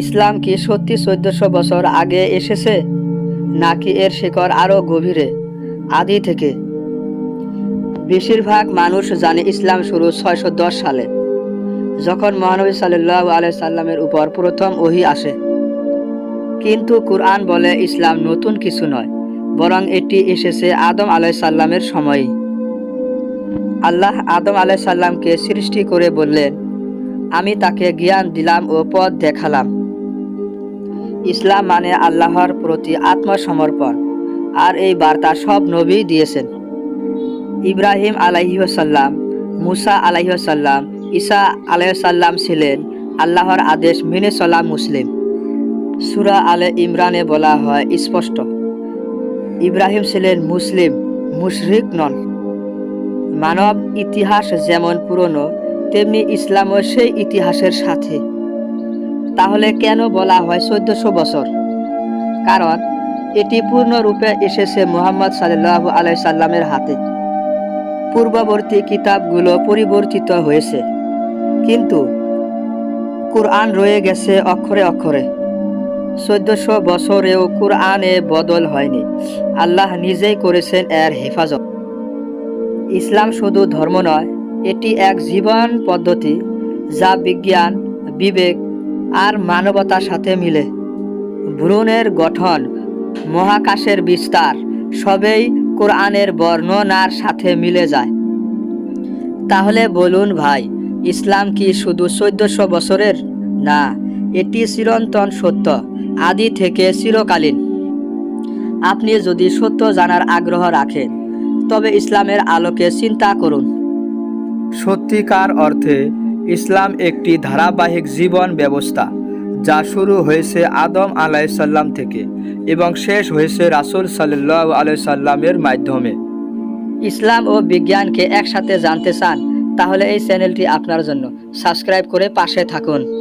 ইসলাম কি সত্যি চোদ্দশো বছর আগে এসেছে, নাকি এর শিকড় আরও গভীরে? আদি থেকে। বেশিরভাগ মানুষ জানে ইসলাম শুরু ছয়শো দশ সালে, যখন মহানবী সাল্লাহ আলাই সাল্লামের উপর প্রথম ওহি আসে। কিন্তু কুরআন বলে ইসলাম নতুন কিছু নয়, বরং এটি এসেছে আদম আলাই সাল্লামের সময়ই। আল্লাহ আদম আলাই সাল্লামকে সৃষ্টি করে বললেন, আমি তাকে জ্ঞান দিলাম ও পথ দেখালাম। ইসলাম মানে আল্লাহর প্রতি আত্মসমর্পণ। আর এই বার্তা সব নবী দিয়েছেন। ইব্রাহিম আলাইসাল্লাম মুসা আলাইসাল্লাম ঈসা আলাইসাল্লাম ছিলেন আল্লাহর আদেশ মেনে চলা মুসলিম। সুরা আলে ইমরানে বলা হয় স্পষ্ট। ইব্রাহিম ছিলেন মুসলিম, মুশরিক নন। মানব ইতিহাস যেমন পুরনো, তেমনি ইসলামও সেই ইতিহাসের সাথে। তাহলে কেন বলা হয় চোদ্দশো বছর? কারণ, এটি পূর্ণরূপে এসেছে মুহাম্মদ সাল্লাহ আলাই সাল্লামের হাতে। পূর্ববর্তী কিতাবগুলো পরিবর্তিত হয়েছে। কিন্তু, কুরআন রয়ে গেছে অক্ষরে অক্ষরে। চোদ্দশো বছরেও কুরআনে বদল হয়নি। আল্লাহ নিজেই করেছেন এর হেফাজত। ইসলাম শুধু ধর্ম নয়, এটি এক জীবন পদ্ধতি যা বিজ্ঞান, বিবেক আর মানবতার সাথে মিলে। ভ্রূণের গঠন, মহাকাশের বিস্তার, সবেই কোরআনের বর্ণনার সাথে মিলে যায়। তাহলে বলুন ভাই, ইসলাম কি শুধু চোদ্দশো বছরের? না, এটি চিরন্তন সত্য, আদি থেকে চিরকালীন। আপনি যদি সত্য জানার আগ্রহ রাখেন, তবে ইসলামের আলোকে চিন্তা করুন। সত্যিকার অর্থে ইসলাম একটি ধারাবাহিক জীবন ব্যবস্থা, যা শুরু হয়েছে আদম আলাইসাল্লাম থেকে এবং শেষ হয়েছে রাসুল সাল্লাহ আলাইসাল্লামের মাধ্যমে। ইসলাম ও বিজ্ঞানকে একসাথে জানতে চান, তাহলে এই চ্যানেলটি আপনার জন্য। সাবস্ক্রাইব করে পাশে থাকুন।